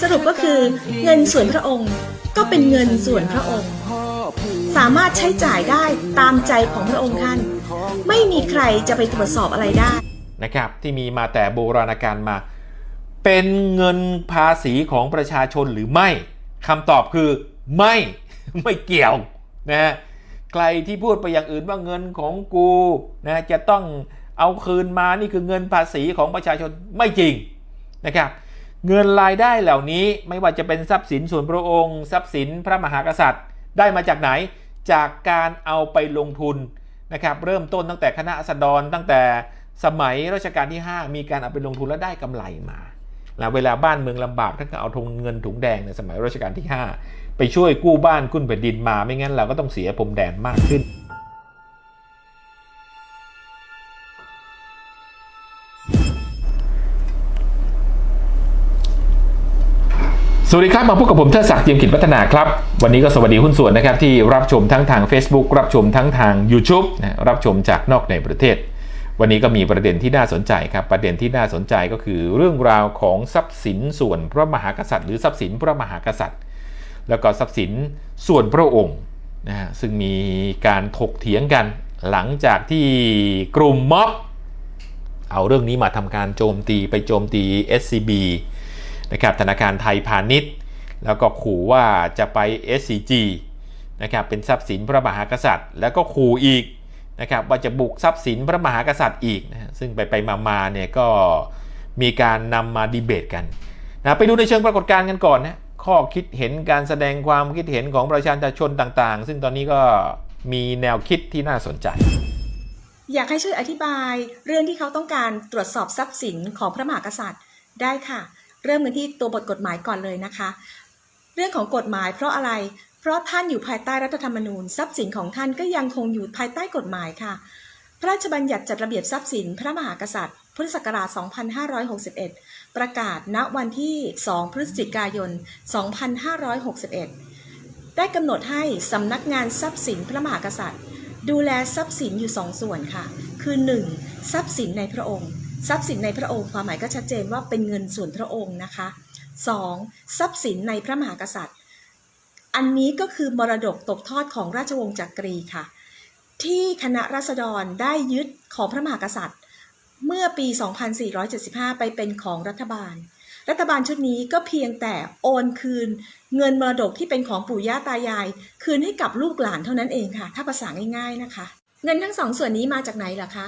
สรุปก็คือเงินส่วนพระองค์ก็เป็นเงินส่วนพระองค์ สามารถใช้จ่ายได้ตามใจของพระองค์ท่าน ไม่มีใครจะไปตรวจสอบอะไรได้นะครับ ที่มีมาแต่โบราณกาลมา เป็นเงินภาษีของประชาชนหรือไม่คำตอบคือไม่ไม่เกี่ยวนะฮะใครที่พูดไปอย่างอื่นว่าเงินของกูนะจะต้องเอาคืนมานี่คือเงินภาษีของประชาชนไม่จริงนะครับ เงินรายได้เหล่านี้ไม่ว่าจะเป็นทรัพย์สินส่วนพระองค์ ทรัพย์สินพระมหากษัตริย์ ได้มาจากไหนจากการเอาไปลงทุนนะครับเริ่มต้นตั้งแต่คณะราษฎรตั้งแต่สมัยรัชกาลที่ 5 มีการเอาไปลงทุนแล้วได้กำไรมาแล้วเวลาบ้านเมืองลำบากท่านก็เอาทงเงินถุงแดงในสมัยรัชกาลที่ 5 ไปช่วยกู้บ้านกุ้นแผ่นดินมาไม่งั้นเราก็ต้องเสียพรมแดนมากขึ้น สวัสดีครับมาพบกับผมเทิดศักดิ์เจียมกิจพัฒนาครับ วันนี้ก็สวัสดีหุ้นส่วนนะครับ ที่รับชมทั้งทาง Facebook รับชมทั้งทาง YouTube นะรับชมจากนอกในประเทศ วันนี้ก็มีประเด็นที่น่าสนใจครับ ประเด็นที่น่าสนใจก็คือเรื่องราวของทรัพย์สินส่วนพระมหากษัตริย์ หรือทรัพย์สินพระมหากษัตริย์ แล้วก็ทรัพย์สินส่วนพระองค์นะฮะซึ่งมีการถกเถียงกัน หลังจากที่กลุ่มม็อบเอาเรื่องนี้มาทำการโจมตีไปโจมตี SCB นะครับธนาคารไทยพาณิชย์ แล้วก็ขู่ว่าจะไป SCG นะครับเป็นทรัพย์สินพระมหากษัตริย์ แล้วก็ขู่อีกนะครับว่าจะบุกทรัพย์สินพระมหากษัตริย์อีกนะฮะซึ่งไปไปมามาเนี่ยก็มีการนำมาดีเบตกันนะไปดูในเชิงปรากฏการณ์กันก่อนนะข้อคิดเห็นการแสดงความคิดเห็นของประชาชนต่างๆ ซึ่งตอนนี้ก็มีแนวคิดที่น่าสนใจ อยากให้ช่วยอธิบายเรื่องที่เขาต้องการตรวจสอบทรัพย์สินของพระมหากษัตริย์ได้ค่ะ เริ่มกันที่ตัวบทกฎหมายก่อนเลยนะคะ เรื่องของกฎหมายเพราะอะไร เพราะท่านอยู่ภายใต้รัฐธรรมนูญ ทรัพย์สินของท่านก็ยังคงอยู่ภายใต้กฎหมายค่ะ พระราชบัญญัติจัดระเบียบทรัพย์สินพระมหากษัตริย์ พุทธศักราช 2561 ประกาศณวันที่ 2 พฤศจิกายน 2561 ได้กำหนดให้สำนักงานทรัพย์สินพระมหากษัตริย์ ดูแลทรัพย์สินอยู่สองส่วนค่ะ คือ 1. ทรัพย์สินในพระองค์ ทรัพย์สินในพระองค์ความหมายก็ชัดเจนว่าเป็นเงินส่วนพระองค์นะคะ 2. ทรัพย์สินในพระมหากษัตริย์ อันนี้ก็คือมรดกตกทอดของราชวงศ์จักรีค่ะ ที่คณะราษฎรได้ยึดของพระมหากษัตริย์ เมื่อปี 2475 ไปเป็นของรัฐบาล รัฐบาลชุดนี้ก็เพียงแต่โอนคืน เงินมรดกที่เป็นของปู่ย่าตายาย คืนให้กับลูกหลานเท่านั้นเองค่ะ ถ้าภาษาง่ายๆนะคะ เงินทั้งสองส่วนนี้มาจากไหนล่ะคะ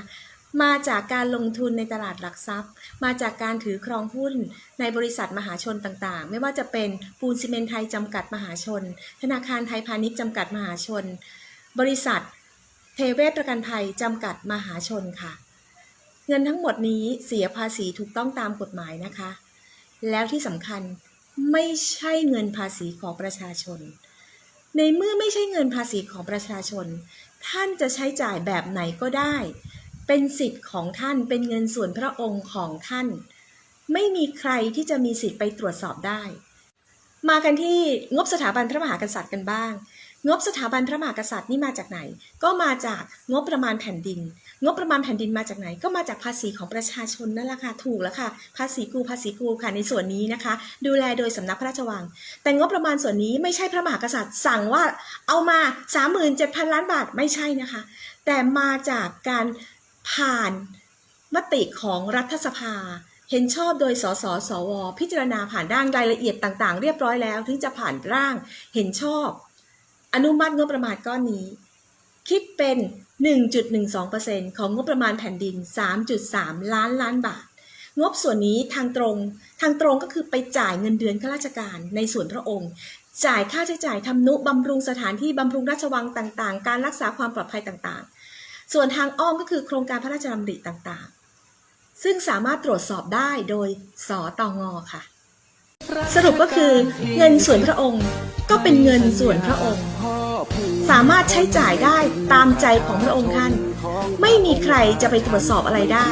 มาจากการลงทุนในตลาดหลักทรัพย์ มาจากการถือครองหุ้นในบริษัทมหาชนต่างๆ ไม่ว่าจะเป็นปูนซีเมนไทยจำกัดมหาชน ธนาคารไทยพาณิชย์จำกัดมหาชน บริษัทเทเวศประกันภัยจำกัดมหาชนค่ะ เงินทั้งหมดนี้เสียภาษีถูกต้องตามกฎหมายนะคะ แล้วที่สำคัญไม่ใช่เงินภาษีของประชาชน ในเมื่อไม่ใช่เงินภาษีของประชาชน ท่านจะใช้จ่ายแบบไหนก็ได้ เป็นสิทธิ์ของท่านเป็นเงินส่วนพระองค์ของท่าน ไม่มีใครที่จะมีสิทธิ์ไปตรวจสอบได้ มากันที่งบสถาบันพระมหากษัตริย์กันบ้าง งบสถาบันพระมหากษัตริย์นี่มาจากไหน ก็มาจากงบประมาณแผ่นดิน งบประมาณแผ่นดินมาจากไหน ก็มาจากภาษีของประชาชนนั่นแหละค่ะถูกแล้วค่ะ ภาษีกูภาษีกูค่ะในส่วนนี้นะคะ ดูแลโดยสำนักพระราชวัง แต่งบประมาณส่วนนี้ไม่ใช่พระมหากษัตริย์ สั่งว่าเอามา 37,000 ล้านบาทไม่ใช่นะคะ แต่มาจากการ ผ่านมติของรัฐสภา เห็นชอบโดยสสสว พิจารณาผ่านด้านรายละเอียดต่างๆ เรียบร้อยแล้ว ถึงจะผ่านร่างเห็นชอบ อนุมัติงบประมาณก้อนนี้ คิดเป็น 1.12%ของงบประมาณแผ่นดิน 3.3 ล้านล้านบาท งบส่วนนี้ทางตรง ทางตรงก็คือไปจ่ายเงินเดือนข้าราชการในส่วนพระองค์จ่ายค่าใช้จ่ายทำนุบำรุงสถานที่บำรุงราชวังต่างๆ การรักษาความปลอดภัยต่างๆ ส่วนทางอ้อมก็คือโครงการพระราชดำริต่างๆ ซึ่งสามารถตรวจสอบได้โดยสตงค่ะ สรุปก็คือเงินส่วนพระองค์ก็เป็นเงินส่วนพระองค์ สามารถใช้จ่ายได้ตามใจของพระองค์ท่าน ไม่มีใครจะไปตรวจสอบอะไรได้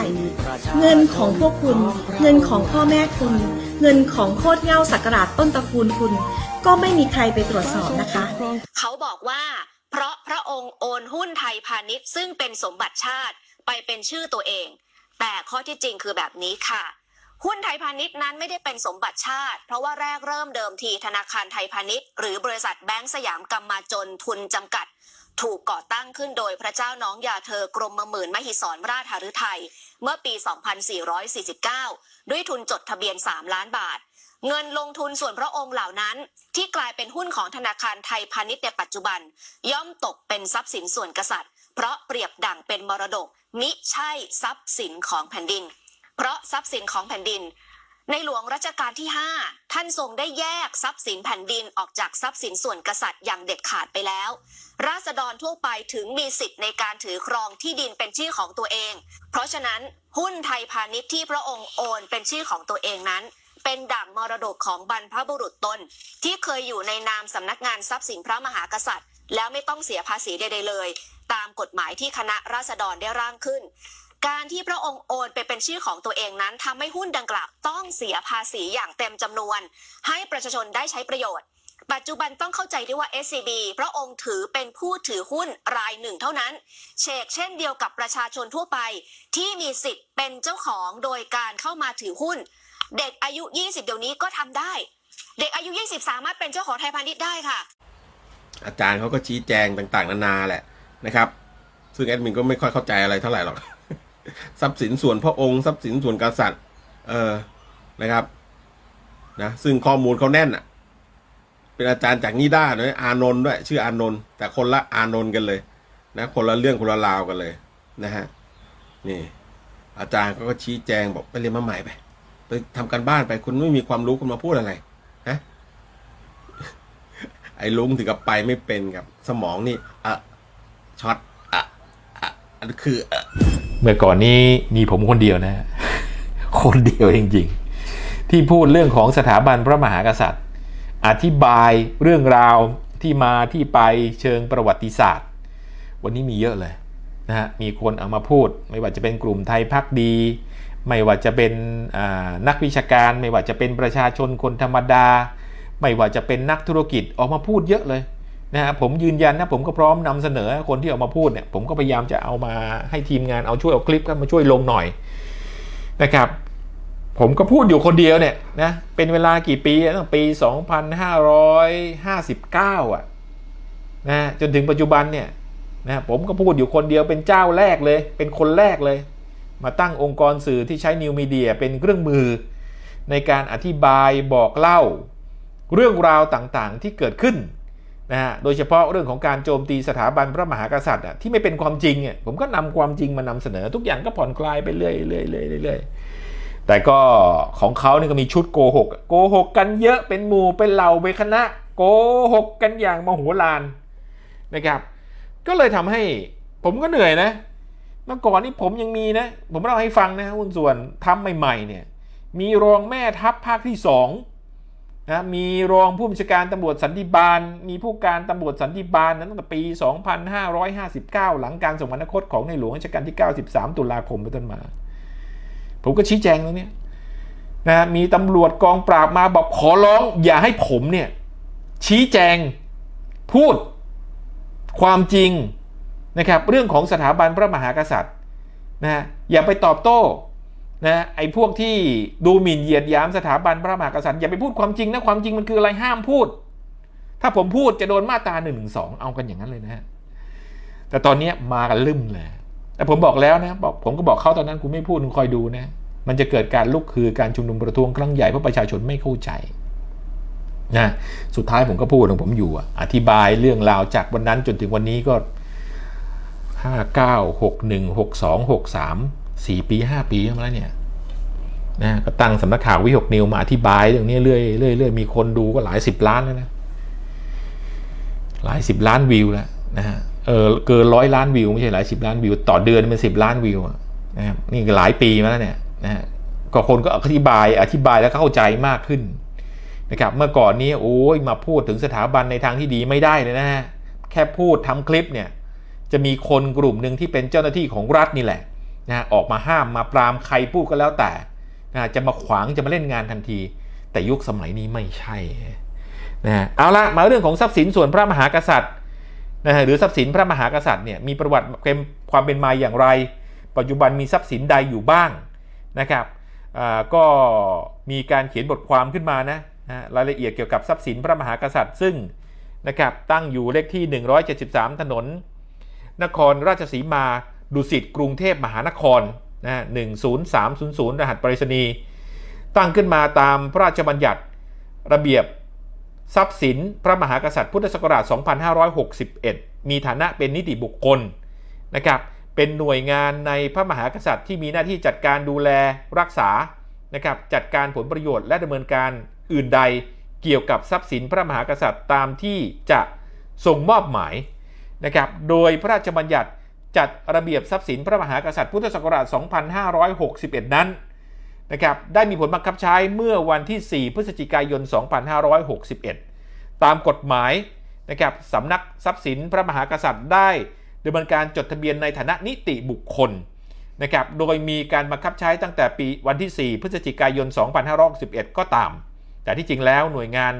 เงินของพวกคุณ เงินของพ่อแม่คุณ เงินของโคตรเง้าสักการะต้นตระกูลคุณ ก็ไม่มีใครไปตรวจสอบนะคะ เขาบอกว่า เพราะพระองค์โอนหุ้นไทยพาณิชย์ซึ่งเป็นสมบัติชาติไปเป็นชื่อตัวเอง แต่ข้อที่จริงคือแบบนี้ค่ะ หุ้นไทยพาณิชย์นั้นไม่ได้เป็นสมบัติชาติ เพราะว่าแรกเริ่มเดิมทีธนาคารไทยพาณิชย์หรือบริษัทแบงก์สยามกำมาจนทุนจำกัด ถูกก่อตั้งขึ้นโดยพระเจ้าน้องยาเธอกรมหมื่นมหิศรราชหฤทัยเมื่อปี 2449 ด้วยทุนจดทะเบียน 3 ล้านบาท เงินลงทุนส่วนพระองค์เหล่านั้น ที่กลายเป็นหุ้นของธนาคารไทยพาณิชย์ในปัจจุบัน ย่อมตกเป็นทรัพย์สินส่วนกษัตริย์ เพราะเปรียบดั่งเป็นมรดก มิใช่ทรัพย์สินของแผ่นดิน เพราะทรัพย์สินของแผ่นดิน ในหลวงรัชกาลที่ 5 ท่านทรงได้แยกทรัพย์สินแผ่นดินออกจากทรัพย์สินส่วนกษัตริย์อย่างเด็ดขาดไปแล้ว ราษฎรทั่วไปถึงมีสิทธิ์ในการถือครองที่ดินเป็นชื่อของตัวเอง เพราะฉะนั้นหุ้นไทยพาณิชย์ที่พระองค์โอนเป็นชื่อของตัวเองนั้น เป็นดั่งมรดกของบรรพบุรุษตน ที่เคยอยู่ในนามสำนักงานทรัพย์สินพระมหากษัตริย์ แล้วไม่ต้องเสียภาษีใดๆเลย ตามกฎหมายที่คณะราษฎรได้ร่างขึ้น การที่พระองค์โอนไปเป็นชื่อของตัวเองนั้นทำให้หุ้นดังกล่าวต้องเสียภาษีอย่างเต็มจำนวน ให้ประชาชนได้ใช้ประโยชน์ปัจจุบันต้องเข้าใจด้วยว่า SCB พระองค์ถือเป็นผู้ถือหุ้นรายหนึ่งเท่านั้น เชกเช่นเดียวกับประชาชนทั่วไป ที่มีสิทธิ์เป็นเจ้าของโดยการเข้ามาถือหุ้น เด็กอายุ 20 เดี๋ยวนี้ก็ทำได้ เด็กอายุ 20 สามารถเป็นเจ้าของไทยพาณิชย์ได้ค่ะ อาจารย์เขาก็ชี้แจงต่างๆ นานาแหละนะครับ ซึ่งแอดมินก็ไม่ค่อยเข้าใจอะไรเท่าไหร่หรอกทรัพย์สินส่วนพระองค์ทรัพย์สินส่วนกษัตริย์ เออนะครับนะซึ่งข้อมูลเขาแน่นอะ เป็นอาจารย์จากนิด้าด้วยอานนท์ด้วย ชื่ออานนท์แต่คนละอานนท์กันเลย นะ คนละเรื่องคนละราวกันเลย นะฮะนี่ อาจารย์เขาก็ชี้แจงบอกไปเรียนมาใหม่ไป ไปทำการบ้านไปคุณไม่มีความรู้คุณมาพูดอะไรฮะไอ้ลุงถึงกับไปไม่เป็นครับ สมองนี่อะช็อตอะอะอันนคือเมื่อก่อนนี้มีผมคนเดียวนะ คนเดียวจริงๆ ที่พูดเรื่องของสถาบันพระมหากษัตริย์ อธิบายเรื่องราวที่มาที่ไปเชิงประวัติศาสตร์ วันนี้มีเยอะเลยนะฮะมีคนเอามาพูด ไม่ว่าจะเป็นกลุ่มไทยพักดี ไม่ว่าจะเป็นนักวิชาการ ไม่ว่าจะเป็นประชาชนคนธรรมดา ไม่ว่าจะเป็นนักธุรกิจออกมาพูดเยอะเลยนะฮะผมยืนยันนะผมก็พร้อมนำเสนอคนที่ออกมาพูดเนี่ยผมก็พยายามจะเอามาให้ทีมงานเอาช่วยเอาคลิปเข้ามาช่วยลงหน่อยนะครับ ผมก็พูดอยู่คนเดียวเนี่ยนะเป็นเวลากี่ปีตั้งปี 2559 อะนะจนถึงปัจจุบันเนี่ยนะผมก็พูดอยู่คนเดียวเป็นเจ้าแรกเลย เป็นคนแรกเลย มาตั้งองค์กรสื่อที่ใช้นิวมีเดียเป็นเครื่องมือ ในการอธิบายบอกเล่า เรื่องราวต่างๆที่เกิดขึ้นนะฮะโดยเฉพาะเรื่องของการโจมตีสถาบันพระมหากษัตริย์ที่ไม่เป็นความจริงอะผมก็นำความจริงมานำเสนอทุกอย่างก็ผ่อนคลายไปเรื่อยๆๆแต่ก็ของเขาเนี่ยก็มีชุดโกหกโกหกกันเยอะเป็นหมู่เป็นเหล่าเป็นคณะโกหกกันอย่างมโหฬารนะครับ ก็เลยทำให้ผมก็เหนื่อยนะ เมื่อก่อนนี่ผมยังมีนะ ผมเล่าให้ฟังนะหุ้นส่วนทำใหม่ๆเนี่ยมีรองแม่ทัพภาคที่สองนะมีรองผู้บัญชาการตำรวจสันติบาล มีผู้การตำรวจสันติบาลนั้นตั้งแต่ปี 2559 หลังการสมรรคตของในหลวงรัชกาลที่ 93 ตุลาคมเป็นต้นมา ผมก็ชี้แจงตรงนี้นะมีตำรวจกองปราบมาบอกขอร้อง อย่าให้ผมเนี่ยชี้แจงพูดความจริง นะครับเรื่องของสถาบันพระมหากษัตริย์นะฮะอย่าไปตอบโต้นะไอ้พวกที่ดูหมิ่นเหยียดหยามสถาบันพระมหากษัตริย์อย่าไปพูดความจริงนะความจริงมันคืออะไรห้ามพูด ถ้าผมพูดจะโดนมาตราหนึ่งสองเอากันอย่างนั้นเลยนะฮะแต่ตอนนี้มากันลืมเลยแต่ผมบอกแล้วนะบอกผมก็บอกเขาตอนนั้นคุณไม่พูดคุณคอยดูนะมันจะเกิดการลุกคือการชุมนุมประท้วงครั้งใหญ่เพราะประชาชนไม่เข้าใจนะสุดท้ายผมก็พูดของผมอยู่อธิบายเรื่องราวจากวันนั้นจนถึงวันนี้ก็ ห้าเก้าหกหนึ่งหกสองหกสามสี่ปีห้าปีมาแล้วเนี่ยนะก็ตั้งสำนักข่าววิหกนิวมาอธิบายเรื่องนี้เรื่อยเรื่อยเรื่อยมีคนดูก็หลายสิบล้านแล้วนะ หลายสิบล้านวิวแล้วนะฮะเออเกินร้อยล้านวิวไม่ใช่หลายสิบล้านวิว ต่อเดือนเป็นสิบล้านวิวนะครับนี่หลายปีมาแล้วเนี่ยนะฮะก็คนก็อธิบายอธิบายแล้วเข้าใจมากขึ้นนะครับเมื่อก่อนนี้โอ้ยมาพูดถึงสถาบันในทางที่ดีไม่ได้เลยนะฮะแค่พูดทำคลิปเนี่ย จะมีคนกลุ่มหนึ่งที่เป็นเจ้าหน้าที่ของรัฐนี่แหละนะฮะออกมาห้ามมาปรามใครพูดก็แล้วแต่นะจะมาขวางจะมาเล่นงานทันที แต่ยุคสมัยนี้ไม่ใช่นะฮะเอาละมาเรื่องของทรัพย์สินส่วนพระมหากษัตริย์นะฮะหรือทรัพย์สินพระมหากษัตริย์เนี่ยมีประวัติความเป็นมาอย่างไร ปัจจุบันมีทรัพย์สินใดอยู่บ้างนะครับก็มีการเขียนบทความขึ้นมานะนะรายละเอียดเกี่ยวกับทรัพย์สินพระมหากษัตริย์ ซึ่งนะครับตั้งอยู่เลขที่ 173 ถนน นครราชสีมา ดุสิตกรุงเทพมหานครนะ10300รหัสไปรษณีย์ตั้งขึ้นมาตามพระราชบัญญัติระเบียบทรัพย์สินพระมหากษัตริย์พุทธศักราช 2561 มีฐานะเป็นนิติบุคคลนะครับ เป็นหน่วยงานในพระมหากษัตริย์ที่มีหน้าที่จัดการดูแลรักษา นะครับ จัดการผลประโยชน์และดำเนินการอื่นใดเกี่ยวกับทรัพย์สินพระมหากษัตริย์ตามที่จะทรงมอบหมาย นะครับ โดยพระราชบัญญัติจัดระเบียบทรัพย์สินพระมหากษัตริย์พุทธศักราช 2561 นั้นนะครับ ได้มีผลบังคับใช้เมื่อวันที่ 4 พฤศจิกายน 2561 ตามกฎหมายนะครับสำนักทรัพย์สินพระมหากษัตริย์ได้ดำเนินการจดทะเบียนในฐานะนิติบุคคลนะครับ โดยมีการบังคับใช้ตั้งแต่ปีวันที่ 4 พฤศจิกายน 2561 ก็ตาม แต่ที่จริงแล้วหน่วยงาน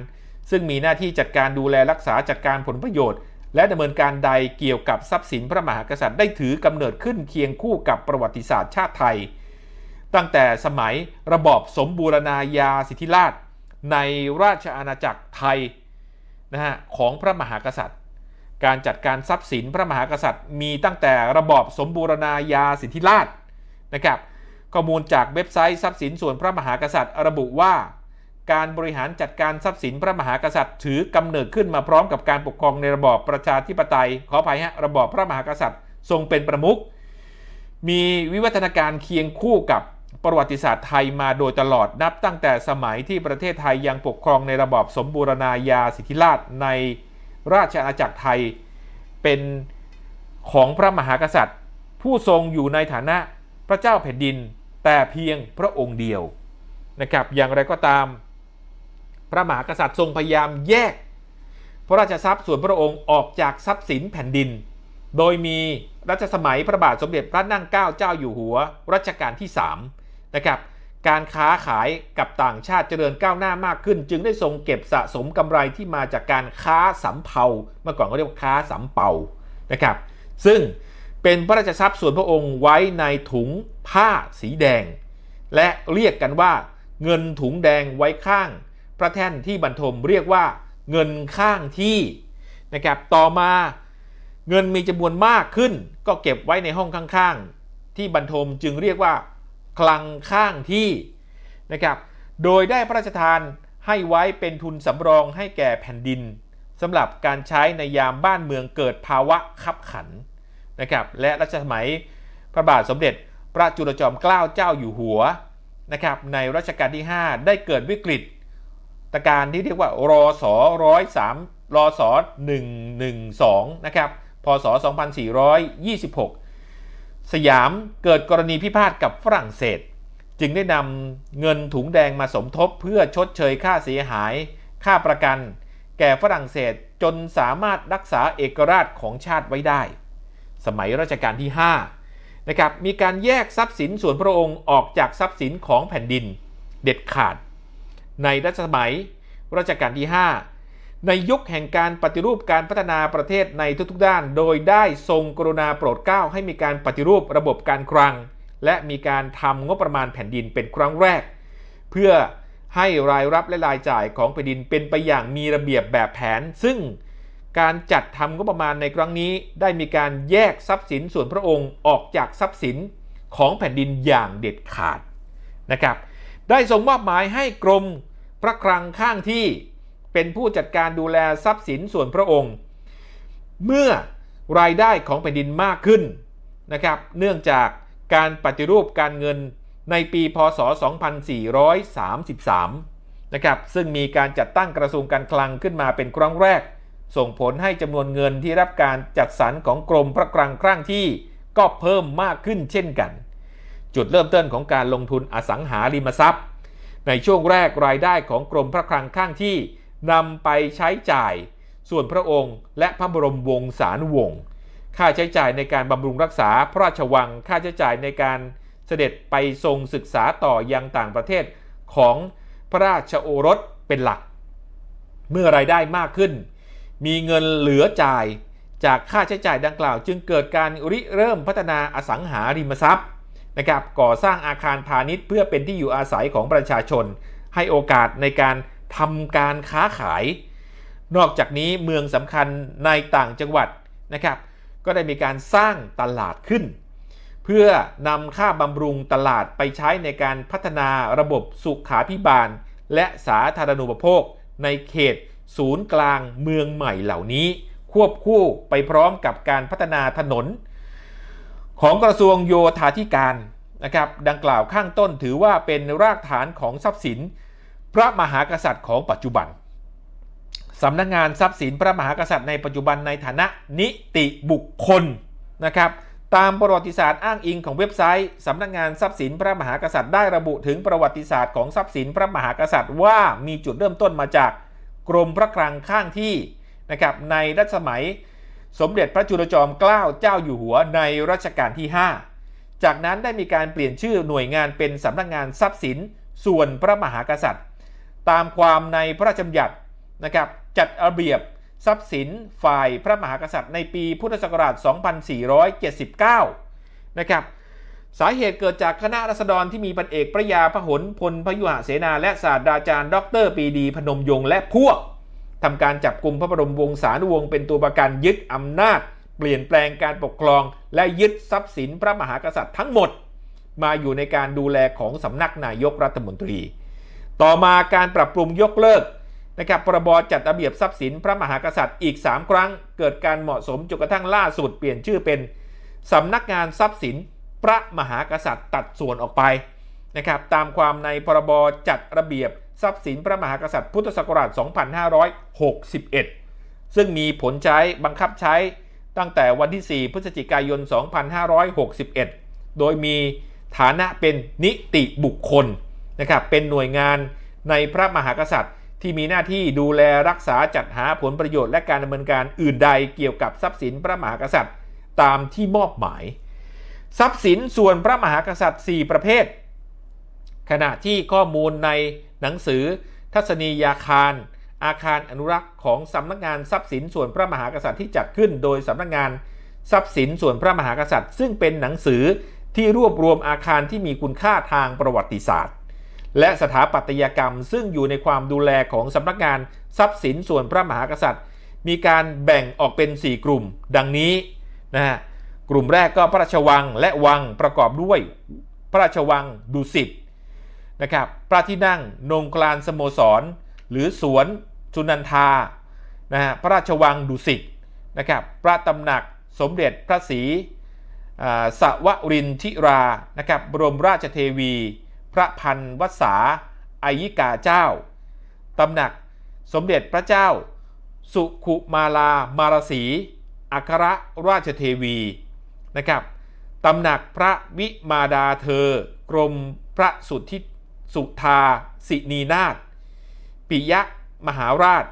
ซึ่งมีหน้าที่จัดการดูแลรักษาจัดการผลประโยชน์ และดำเนินการใดเกี่ยวกับทรัพย์สินพระมหากษัตริย์ได้ถือกำเนิดขึ้นเคียงคู่กับประวัติศาสตร์ชาติไทย ตั้งแต่สมัยระบอบสมบูรณาญาสิทธิราช ในราชอาณาจักรไทยนะฮะของพระมหากษัตริย์ การจัดการทรัพย์สินพระมหากษัตริย์ มีตั้งแต่ระบอบสมบูรณาญาสิทธิราชนะครับข้อมูลจากเว็บไซต์ทรัพย์สินส่วนพระมหากษัตริย์ ระบุว่า การบริหารจัดการทรัพย์สินพระมหากษัตริย์ ถือกำเนิดขึ้นมาพร้อมกับการปกครองในระบอบประชาธิปไตย ขออภัยฮะระบอบพระมหากษัตริย์ ทรงเป็นประมุขมีวิวัฒนาการเคียงคู่กับประวัติศาสตร์ไทยมาโดยตลอดนับตั้งแต่สมัยที่ประเทศไทยยังปกครองในระบอบสมบูรณาญาสิทธิราชย์ในราชอาณาจักรไทยเป็นของพระมหากษัตริย์ ผู้ทรงอยู่ในฐานะพระเจ้าแผ่นดิน แต่เพียงพระองค์เดียวนะครับอย่างไรก็ตาม พระมหากษัตริย์ทรงพยายามแยก พระราชทรัพย์ส่วนพระองค์ออกจากทรัพย์สินแผ่นดิน โดยมีรัชสมัยพระบาทสมเด็จพระนั่งเกล้าเจ้าอยู่หัวรัชกาลที่3นะครับการค้าขายกับต่างชาติเจริญก้าวหน้ามากขึ้น จึงได้ทรงเก็บสะสมกำไรที่มาจากการค้าสำเภาเมื่อก่อนเขาเรียกว่าค้าสำเปานะครับ ซึ่งเป็นพระราชทรัพย์ส่วนพระองค์ไว้ในถุงผ้าสีแดง และเรียกกันว่าเงินถุงแดงไว้ข้าง ระแท่นที่บรรทมเรียกว่าเงินข้างที่นะครับต่อมาเงินมีจำนวนมากขึ้น ก็เก็บไว้ในห้องข้างๆ ที่บรรทมจึงเรียกว่า คลังข้างที่นะครับโดยได้พระราชทานให้ไว้เป็นทุนสำรองให้แก่แผ่นดินสำหรับการใช้ในยามบ้านเมืองเกิดภาวะขับขันนะครับและรัชสมัยพระบาทสมเด็จพระจุลจอมเกล้าเจ้าอยู่หัวนะครับในรัชกาลที่ 5 ได้เกิดวิกฤต ตการที่เรียกว่ารอสอร้อยสามรอสอหนึ่งหนึ่งสองนะครับพศ 2426 สยามเกิดกรณีพิพาทกับฝรั่งเศส จึงได้นำเงินถุงแดงมาสมทบเพื่อชดเชยค่าเสียหาย ค่าประกัน แก่ฝรั่งเศสจนสามารถรักษาเอกราชของชาติไว้ได้ สมัยรัชกาลที่5นะครับมีการแยกทรัพย์สินส่วนพระองค์ออกจากทรัพย์สินของแผ่นดิน เด็ดขาด ในรัชสมัยรัชกาลที่ 5 ในยุคแห่งการปฏิรูปการพัฒนาประเทศในทุกๆด้าน โดยได้ทรงกรุณาโปรดเกล้าให้มีการปฏิรูประบบการคลัง และมีการทำงบประมาณแผ่นดินเป็นครั้งแรก เพื่อให้รายรับและรายจ่ายของแผ่นดินเป็นไปอย่างมีระเบียบแบบแผน ซึ่งการจัดทำงบประมาณในครั้งนี้ ได้มีการแยกทรัพย์สินส่วนพระองค์ออกจากทรัพย์สินของแผ่นดินอย่างเด็ดขาดนะครับ ได้ทรงมอบหมายให้กรมพระคลังข้างที่เป็นผู้จัดการดูแลทรัพย์สินส่วนพระองค์ เมื่อรายได้ของแผ่นดินมากขึ้นนะครับ เนื่องจากการปฏิรูปการเงินในปีพศ 2433 นะครับ ซึ่งมีการจัดตั้งกระทรวงการคลังขึ้นมาเป็นครั้งแรก ส่งผลให้จำนวนเงินที่รับการจัดสรรของกรมพระคลังครั้งที่ก็เพิ่มมากขึ้นเช่นกัน จุดเริ่มต้นของการลงทุนอสังหาริมทรัพย์ ในช่วงแรกรายได้ของกรมพระคลังข้างที่นำไปใช้จ่าย ส่วนพระองค์ และพระบรมวงศานุวงศ์ค่าใช้จ่ายในการบำรุงรักษาพระราชวัง ค่าใช้จ่ายในการเสด็จไปทรงศึกษาต่อยังต่างประเทศของพระราชโอรสเป็นหลัก เมื่อรายได้มากขึ้น มีเงินเหลือจ่ายจากค่าใช้จ่ายดังกล่าว จึงเกิดการริเริ่มพัฒนาอสังหาริมทรัพย์ นะครับก่อสร้างอาคารพาณิชย์เพื่อเป็นที่อยู่อาศัยของประชาชน ให้โอกาสในการทำการค้าขาย นอกจากนี้เมืองสำคัญในต่างจังหวัดนะครับ ก็ได้มีการสร้างตลาดขึ้น เพื่อนำค่าบำรุงตลาดไปใช้ในการพัฒนาระบบสุขาพิบาล และสาธารณูปโภค ในเขตศูนย์กลางเมืองใหม่เหล่านี้ ควบคู่ไปพร้อมกับการพัฒนาถนน ของกระทรวงโยธาธิการนะครับดังกล่าวข้างต้นถือว่าเป็นรากฐานของทรัพย์สิน พระมหากษัตริย์ของปัจจุบันสำนักงานทรัพย์สินพระมหากษัตริย์ในปัจจุบันในฐานะนิติบุคคลนะครับตามประวัติศาสตร์อ้างอิงของเว็บไซต์สำนักงานทรัพย์สินพระมหากษัตริย์ได้ระบุถึงประวัติศาสตร์ของทรัพย์สินพระมหากษัตริย์ว่ามีจุดเริ่มต้นมาจากกรมพระคลังข้างที่นะครับในรัชสมัย สมเด็จพระจุลจอมเกล้าเจ้าอยู่หัวในรัชกาลที่ 5 จากนั้นได้มีการเปลี่ยนชื่อหน่วยงานเป็นสำนักงานทรัพย์สิน ส่วนพระมหากษัตริย์ ตามความในพระราชบัญญัตินะครับจัดระเบียบทรัพย์สินฝ่ายพระมหากษัตริย์ในปีพุทธศักราช 2479 นะครับสาเหตุเกิดจากคณะรัษฎรที่มีพันเอกพระยาพหลพลพยุหเสนาและศาสตราจารย์ ดรปีดี พนมยงค์และพวก ทำการจับกลุ่มพระบรมวงศานุวงศ์เป็นตัวประกันยึดอำนาจ เปลี่ยนแปลงการปกครอง และยึดทรัพย์สินพระมหากษัตริย์ทั้งหมด มาอยู่ในการดูแลของสำนักนายกรัฐมนตรี ต่อมาการปรับปรุงยกเลิกนะครับพรบจัดระเบียบทรัพย์สินพระมหากษัตริย์อีก 3 ครั้ง เกิดการเหมาะสมจนกระทั่งล่าสุดเปลี่ยนชื่อเป็นสำนักงานทรัพย์สินพระมหากษัตริย์ตัดส่วนออกไป นะครับตามความในพรบจัดระเบียบทรัพย์สินพระมหากษัตริย์พุทธศักราช 2561 ซึ่งมีผลใช้บังคับใช้ตั้งแต่วันที่ 4 พฤศจิกายน 2561 โดยมีฐานะเป็นนิติบุคคลนะครับเป็นหน่วยงานในพระมหากษัตริย์ ที่มีหน้าที่ดูแลรักษาจัดหาผลประโยชน์และการดำเนินการอื่นใดเกี่ยวกับทรัพย์สินพระมหากษัตริย์ ตามที่มอบหมาย ทรัพย์สินส่วนพระมหากษัตริย์ 4 ประเภท ขณะที่ข้อมูลในหนังสือ ทัศนียาคาร อาคารอนุรักษ์ของสำนักงานทรัพย์สินส่วนพระมหากษัตริย์ที่จัดขึ้น โดยสำนักงานทรัพย์สินส่วนพระมหากษัตริย์ ซึ่งเป็นหนังสือที่รวบรวมอาคารที่มีคุณค่าทางประวัติศาสตร์ และสถาปัตยกรรม ซึ่งอยู่ในความดูแลของสำนักงานทรัพย์สินส่วนพระมหากษัตริย์ มีการแบ่งออกเป็น 4 กลุ่ม ดังนี้นะฮะกลุ่มแรกก็พระราชวังและวังประกอบด้วย พระราชวังดุสิต นะครับพระที่นั่งนงกลานสโมสร หรือสวนสุนันทานะฮะพระราชวังดุสิตนะครับพระตำหนักสมเด็จพระศรีสวรินทิรานะครับบรมราชเทวี พระพันวษาอายิกาเจ้าตำหนักสมเด็จพระเจ้า สุขุมาลามารสีอัครราชเทวีนะครับตำหนักพระวิมาดาเธอกรมพระสุทธิ สุธาสินีนาถปิยะมหาราช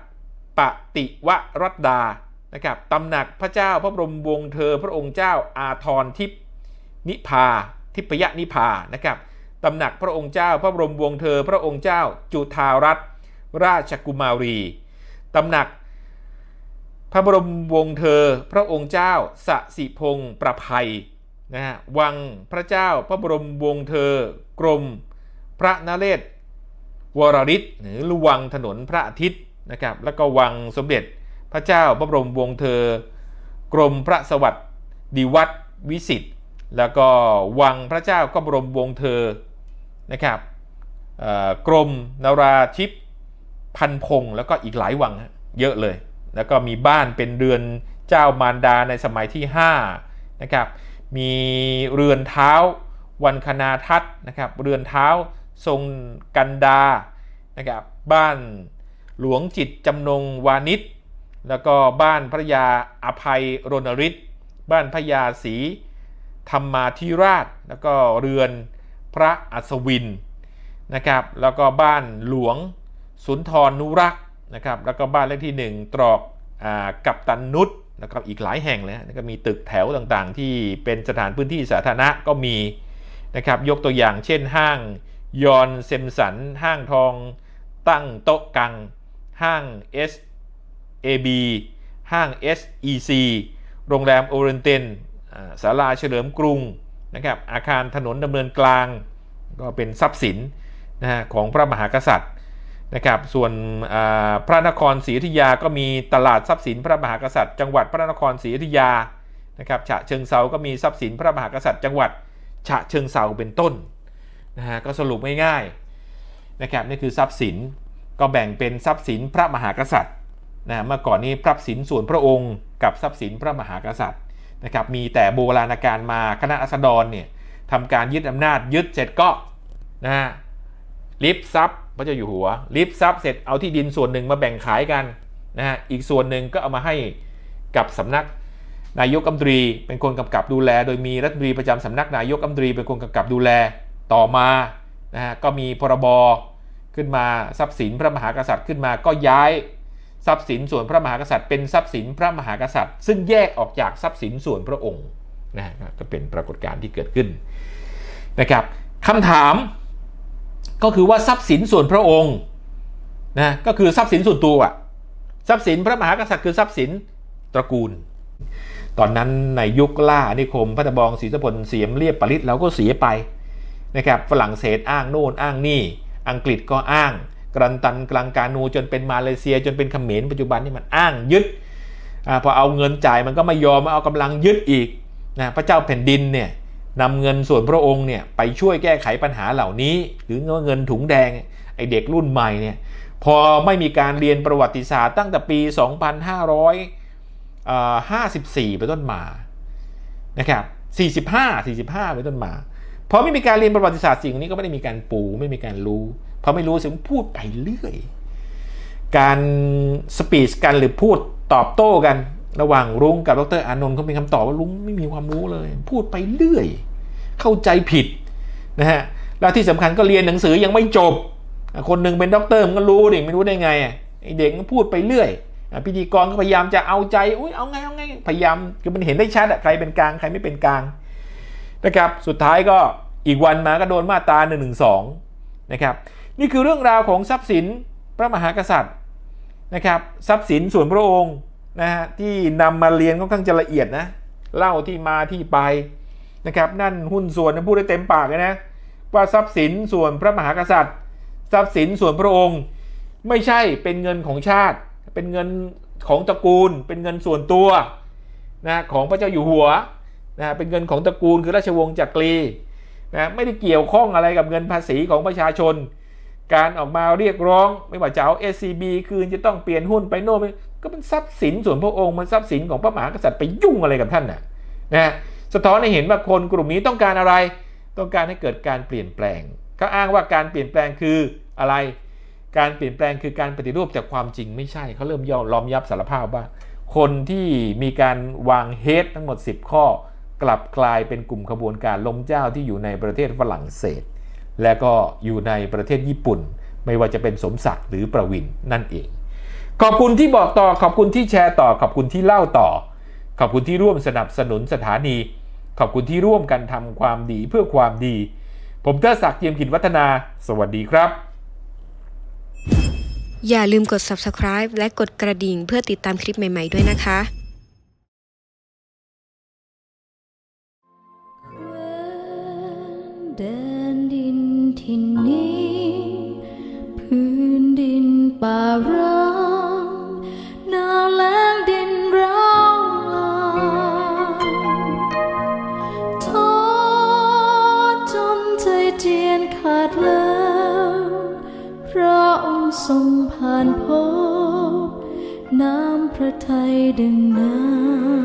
ปติวรัตดา นะครับตำหนักพระเจ้าพระบรมวงศ์เธอพระองค์เจ้าอาทรทิพนิพาทิพยนิพานะครับตำหนักพระองค์เจ้าพระบรมวงศ์เธอพระองค์เจ้าจุธารัตนราชกุมารีตำหนัก พระบรมวงศ์เธอ พระองค์เจ้าสสิพงศ์ประภัยนะฮะวังพระเจ้าพระบรมวงศ์เธอกรม พระนเรศวรริศหรือวังถนนพระอาทิตย์นะครับ แล้วก็วังสมเด็จพระเจ้าพระบรมวงศ์เธอ กรมพระสวัสดิวัตรวิสิทธิ์แล้วก็วังพระเจ้าก็บรมวงศ์เธอนะครับกรมนาราธิปพันพงแล้วก็อีกหลายวังเยอะเลย แล้วก็มีบ้านเป็นเรือนเจ้ามารดาในสมัยที่5นะครับมีเรือนเท้าวันคณาทัศนะครับเรือนเท้า ทรงกันดานะครับบ้านหลวงจิตจำนงวานิชแล้วก็บ้านพระยาอภัยรณฤทธิ์บ้านพระยาศรีธรรมาธิราช แล้วก็เรือนพระอัศวินนะครับแล้วก็บ้านหลวงสุนทรนุรักษ์นะครับแล้วก็บ้านเลขที่ 1 ตรอกอกับตันนุษแล้วก็อีกหลายแห่งเลยฮะก็มีตึกแถวต่างๆ ที่เป็นสถานพื้นที่สาธารณะก็มีนะครับยกตัวอย่างเช่นห้าง ยอนเซมสัน ห้างทอง ตั้งโต๊ะกัง ห้าง SAB ห้าง SEC โรงแรมโอเรนเตนศาลาเฉลิมกรุงนะครับอาคารถนนดำเนินกลาง ก็เป็นทรัพย์สินนะฮะของพระมหากษัตริย์นะครับส่วนพระนครศรีอยุธยาก็มีตลาดทรัพย์สินพระมหากษัตริย์ จังหวัดพระนครศรีอยุธยานะครับฉะเชิงเซาก็มีทรัพย์สินพระมหากษัตริย์ จังหวัดฉะเชิงเซาเป็นต้น นะฮะก็สรุปง่ายๆนะครับนี่คือทรัพย์สินก็แบ่งเป็นทรัพย์สินพระมหากษัตริย์นะเมื่อก่อนนี้ทรัพย์สินส่วนพระองค์กับทรัพย์สินพระมหากษัตริย์นะครับมีแต่โบราณกาลมาคณะอัสดรเนี่ยทำการยึดอำนาจยึดเสร็จก็นะฮะลิฟทรัพย์พระเจ้าอยู่หัวลิฟทรัพย์เสร็จเอาที่ดินส่วนหนึ่งมาแบ่งขายกันนะฮะอีกส่วนหนึ่งก็เอามาให้กับสำนักนายกรัมตรีเป็นคนกำกับดูแล โดยมีรัฐมนตรีประจำสำนักนายกรัมตรีเป็นคนกำกับดูแล ต่อมานะฮะก็มีพรบขึ้นมาทรัพย์สินพระมหากษัตริย์ขึ้นมาก็ย้ายทรัพย์สินส่วนพระมหากษัตริย์เป็นทรัพย์สินพระมหากษัตริย์ ซึ่งแยกออกจากทรัพย์สินส่วนพระองค์นะฮะก็เป็นปรากฏการณ์ที่เกิดขึ้นนะครับคำถามก็คือว่าทรัพย์สินส่วนพระองค์นะก็คือทรัพย์สินส่วนตัวทรัพย์สินพระมหากษัตริย์คือทรัพย์สินตระกูล ตอนนั้นในยุคล่าอาณิคมพระตะบองศรีสะพลเสียมเรียบปริตเราก็เสียไป นะครับฝรั่งเศสอ้างโน่นอ้างนี่ อังกฤษก็อ้าง กรันตันกลางกานูจนเป็นมาเลเซีย จนเป็นเขมรปัจจุบันนี่มันอ้างยึดอพอเอาเงินจ่ายมันก็ไม่ยอมมาเอากำลังยึดอีกนะพระเจ้าแผ่นดินเนี่ยนำเงินส่วนพระองค์เนี่ยไปช่วยแก้ไขปัญหาเหล่านี้ หรือเงินถุงแดงไอเด็กรุ่นใหม่เนี่ยพอไม่มีการเรียนประวัติศาสตร์ตั้งแต่ปี 2554 เป็นต้นมานะครับ45 45 เป็นต้นมา พอไม่มีการเรียนประวัติศาสตร์สิ่งนี้ก็ไม่ได้มีการปูไม่มีการรู้พอไม่รู้สิ่งพูดไปเรื่อย การสปีชกันหรือพูดตอบโต้กัน ระหว่างรุ้งกับดรอานนท์เขาเป็นคำตอบว่ารุ้งไม่มีความรู้เลย พูดไปเรื่อย เข้าใจผิดนะฮะแล้วที่สำคัญก็เรียนหนังสือยังไม่จบ คนหนึ่งเป็นด็อกเตอร์มันก็รู้ดิไม่รู้ได้ไงไอเด็กมันพูดไปเรื่อยพิธีกรก็พยายามจะเอาใจอุ้ยเอาไงเอาไงพยายามคือมันเห็นได้ชัดอะใครเป็นกลางใครไม่เป็นกลาง นะครับสุดท้ายก็อีกวันมาก็โดนมาตรา1นึนะครับนี่คือเรื่องราวของทรัพย์สินพระมหากษัตริย์นะครับทรัพย์สินส่วนพระองค์นะฮะที่นำมาเรียนค่อนข้างจะละเอียดนะเล่าที่มาที่ไปนะครับนั่นหุ้นส่วนพูดได้เต็มปากเลยนะว่าทรัพย์สินส่วนพระมหากษัตริย์ ทรัพย์สินส่วนพระองค์ ไม่ใช่เป็นเงินของชาติ เป็นเงินของตระกูล เป็นเงินส่วนตัวนะของพระเจ้าอยู่หัว นะเป็นเงินของตระกูลคือราชวงศ์จักรีนะไม่ได้เกี่ยวข้องอะไรกับเงินภาษีของประชาชน การออกมาเรียกร้องไม่ว่าจะเอา SCB คืนจะต้องเปลี่ยนหุ้นไปโน่นก็เป็นทรัพย์สินส่วนพระองค์มันทรัพย์สินของพระมหากษัตริย์ไปยุ่งอะไรกับท่านน่ะนะสะท้อนให้เห็นว่าคนกลุ่มนี้ต้องการอะไร ต้องการให้เกิดการเปลี่ยนแปลงเขาอ้างว่าการเปลี่ยนแปลงคืออะไร การเปลี่ยนแปลงคือการปฏิรูปจากความจริงไม่ใช่เขาเริ่มยอมล้อมยับสารภาพว่า คนที่มีการวางเฮดทั้งหมด 10 ข้อ กลับกลายเป็นกลุ่มขบวนการล้มเจ้าที่อยู่ในประเทศฝรั่งเศส และก็อยู่ในประเทศญี่ปุ่น ไม่ว่าจะเป็นสมศักดิ์หรือประวินนั่นเอง ขอบคุณที่บอกต่อขอบคุณที่แชร์ต่อ ขอบคุณที่เล่าต่อ ขอบคุณที่ร่วมสนับสนุนสถานี ขอบคุณที่ร่วมกันทำความดีเพื่อความดี ผมเทอศักดิ์เทียมขินวัฒนา สวัสดีครับ อย่าลืมกด subscribe และกดกระดิ่งเพื่อติดตามคลิปใหม่ ๆ ด้วยนะคะ แดนดินที่นี้ พื้นดินป่าร้างหนาวแล้งดินร้างลางท้อจนใจเจียนขาดแล้วพระองค์ทรงผ่านพบ น้ำพระทัยดึงน้ำ